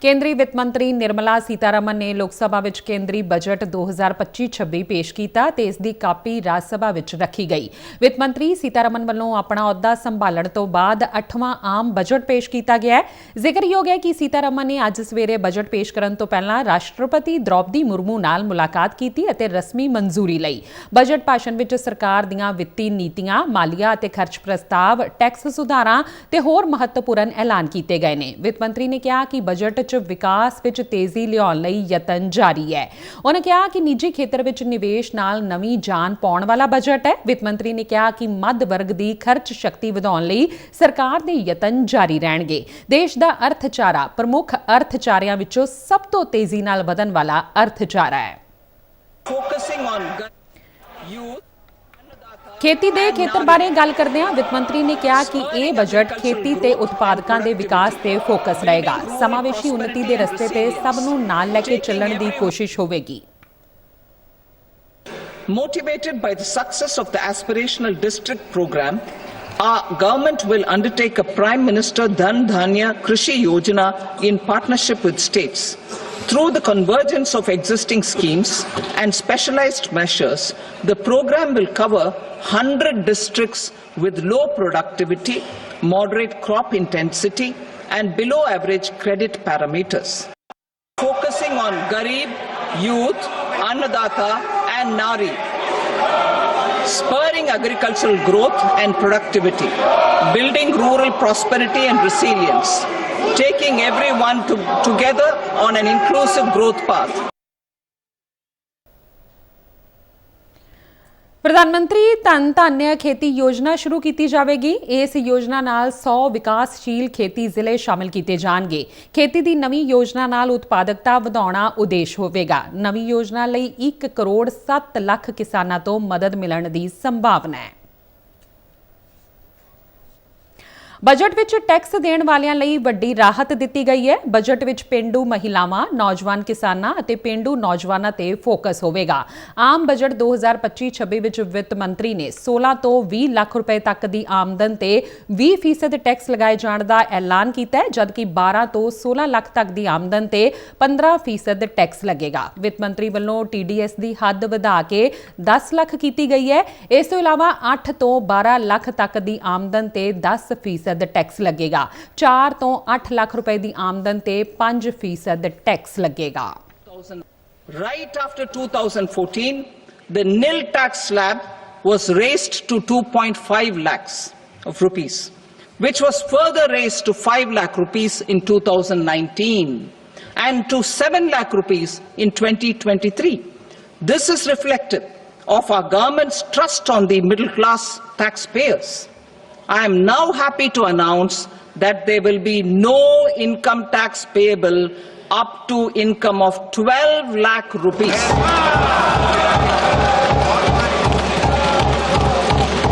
ਕੇਂਦਰੀ ਵਿੱਤ ਮੰਤਰੀ ਨਿਰਮਲਾ ਸੀਤਾਰਮਨ ਨੇ ਲੋਕ ਸਭਾ ਵਿੱਚ ਕੇਂਦਰੀ ਬਜਟ 2025-26 ਪੇਸ਼ ਕੀਤਾ ਤੇ ਇਸ ਦੀ ਕਾਪੀ ਰਾਜ ਸਭਾ ਵਿੱਚ ਰੱਖੀ ਗਈ। ਵਿੱਤ ਮੰਤਰੀ ਸੀਤਾਰਮਨ ਵੱਲੋਂ ਆਪਣਾ ਅਹੁਦਾ ਸੰਭਾਲਣ ਤੋਂ ਬਾਅਦ 8ਵਾਂ ਆਮ ਬਜਟ ਪੇਸ਼ ਕੀਤਾ ਗਿਆ ਹੈ। ਜ਼ਿਕਰਯੋਗ ਹੈ ਕਿ ਸੀਤਾਰਮਨ ਨੇ ਅੱਜ ਸਵੇਰੇ ਬਜਟ ਪੇਸ਼ ਕਰਨ ਤੋਂ ਪਹਿਲਾਂ ਰਾਸ਼ਟਰਪਤੀ ਦ੍ਰੌਪਦੀ ਮੁਰਮੂ ਨਾਲ ਮੁਲਾਕਾਤ ਕੀਤੀ ਅਤੇ ਰਸਮੀ ਮਨਜ਼ੂਰੀ ਲਈ। ਬਜਟ ਭਾਸ਼ਣ ਵਿੱਚ ਸਰਕਾਰ ਦੀਆਂ ਵਿੱਤੀ ਨੀਤੀਆਂ, ਮਾਲੀਆ ਅਤੇ ਖਰਚ ਪ੍ਰਸਤਾਵ, ਟੈਕਸ ਸੁਧਾਰਾਂ ਤੇ ਹੋਰ ਮਹੱਤਵਪੂਰਨ ਐਲਾਨ ਕੀਤੇ ਗਏ ਨੇ। ਵਿੱਤ ਮੰਤਰੀ ਨੇ ਕਿਹਾ ਕਿ ਬਜਟ 'ਚ ਵਿਕਾਸ ਵਿੱਚ ਤੇਜ਼ੀ ਲਿਆਉਣ ਲਈ ਯਤਨ ਜਾਰੀ ਹੈ। ਉਹਨਾਂ ਕਿਹਾ ਕਿ ਨਿੱਜੀ ਖੇਤਰ ਵਿੱਚ ਨਿਵੇਸ਼ ਨਾਲ ਨਵੀਂ ਜਾਨ ਪਾਉਣ ਵਾਲਾ ਬਜਟ ਹੈ। ਵਿੱਤ ਮੰਤਰੀ ਨੇ ਕਿਹਾ ਕਿ ਮੱਧ ਵਰਗ ਦੀ ਖਰਚ ਸ਼ਕਤੀ ਵਧਾਉਣ ਲਈ ਸਰਕਾਰ ਦੇ ਯਤਨ ਜਾਰੀ ਰਹਿਣਗੇ। ਦੇਸ਼ ਦਾ ਅਰਥਚਾਰਾ ਪ੍ਰਮੁੱਖ ਅਰਥਚਾਰਿਆਂ ਵਿੱਚੋਂ ਸਭ ਤੋਂ ਤੇਜ਼ੀ ਨਾਲ ਵਧਣ ਵਾਲਾ ਅਰਥਚਾਰਾ ਹੈ। On gu- youth ਖੇਤੀ ਦੇ ਖੇਤਰ ਬਾਰੇ ਗੱਲ ਕਰਦੇ ਹਾਂ ਵਿੱਤ ਮੰਤਰੀ ਨੇ ਕਿਹਾ ਕਿ ਇਹ ਬਜਟ ਖੇਤੀ ਤੇ ਉਤਪਾਦਕਾਂ ਦੇ ਵਿਕਾਸ ਤੇ ਫੋਕਸ ਰਹੇਗਾ ਸਮਾਵੇਸ਼ੀ ਉન્નਤੀ ਦੇ ਰਸਤੇ ਤੇ ਸਭ ਨੂੰ ਨਾਲ ਲੈ ਕੇ ਚੱਲਣ ਦੀ ਕੋਸ਼ਿਸ਼ ਹੋਵੇਗੀ motivated by the success of the aspirational district program our government will undertake a prime minister dhan dhanya krishi yojana in partnership with states through the convergence of existing schemes and specialized measures the program will cover 100 districts with low productivity moderate crop intensity and below average credit parameters. Focusing on Garib, youth, Annadata, and Nari. Spurring agricultural growth and productivity, building rural prosperity and resilience, taking everyone to, together on an inclusive growth path. ਪ੍ਰਧਾਨ ਮੰਤਰੀ ਧਨ ਧਾਨਿਆ ਖੇਤੀ ਯੋਜਨਾ ਸ਼ੁਰੂ ਕੀਤੀ ਜਾਵੇਗੀ ਇਸ ਯੋਜਨਾ ਨਾਲ 100 ਵਿਕਾਸਸ਼ੀਲ ਖੇਤੀ ਜ਼ਿਲ੍ਹੇ ਸ਼ਾਮਿਲ ਕੀਤੇ ਜਾਣਗੇ ਖੇਤੀ ਦੀ ਨਵੀਂ ਯੋਜਨਾ ਨਾਲ ਉਤਪਾਦਕਤਾ ਵਧਾਉਣਾ ਉਦੇਸ਼ ਹੋਵੇਗਾ ਨਵੀਂ ਯੋਜਨਾ ਲਈ 1 ਕਰੋੜ 7 ਲੱਖ ਕਿਸਾਨਾਂ ਤੋਂ ਮਦਦ ਮਿਲਣ ਦੀ ਸੰਭਾਵਨਾ ਹੈ ਬਜਟ ਵਿੱਚ ਟੈਕਸ ਦੇਣ ਵਾਲਿਆਂ ਲਈ ਵੱਡੀ ਰਾਹਤ ਦਿੱਤੀ ਗਈ ਹੈ। ਬਜਟ ਵਿੱਚ ਪਿੰਡੂ ਮਹਿਲਾਵਾਂ, ਨੌਜਵਾਨ ਕਿਸਾਨਾਂ ਅਤੇ ਪਿੰਡੂ ਨੌਜਵਾਨਾਂ ਤੇ ਫੋਕਸ ਹੋਵੇਗਾ। ਆਮ ਬਜਟ 2025-26 ਵਿੱਚ ਵਿੱਤ ਮੰਤਰੀ ਨੇ 16 ਤੋਂ 20 ਲੱਖ ਰੁਪਏ ਤੱਕ ਦੀ ਆਮਦਨ ਤੇ 20% ਟੈਕਸ ਲਗਾਏ ਜਾਣ ਦਾ ਐਲਾਨ ਕੀਤਾ ਹੈ, ਜਦਕਿ 12 ਤੋਂ 16 ਲੱਖ ਤੱਕ ਦੀ ਆਮਦਨ ਤੇ 15% ਟੈਕਸ ਲੱਗੇਗਾ। ਵਿੱਤ ਮੰਤਰੀ ਵੱਲੋਂ TDS ਦੀ ਹੱਦ ਵਧਾ ਕੇ 10 ਲੱਖ ਕੀਤੀ ਗਈ ਹੈ। ਇਸ ਤੋਂ ਇਲਾਵਾ 8 ਤੋਂ 12 ਲੱਖ ਤੱਕ ਦੀ ਆਮਦਨ ਤੇ 10% ਟੈਕਸ ਲੱਗੇਗਾ 4 ਤੋਂ 8 ਲੱਖ ਰੁਪਏ ਦੀ ਆਮਦਨ ਤੇ 5% ਟੈਕਸ ਲੱਗੇਗਾ Right after 2014, the nil tax slab was raised to 2.5 lakhs of rupees, which was further raised to 5 lakh rupees in 2019 and to 7 lakh rupees in 2023. This is reflective of our government's trust on the middle class taxpayers. I am now happy to announce that there will be no income tax payable up to income of 12 lakh rupees.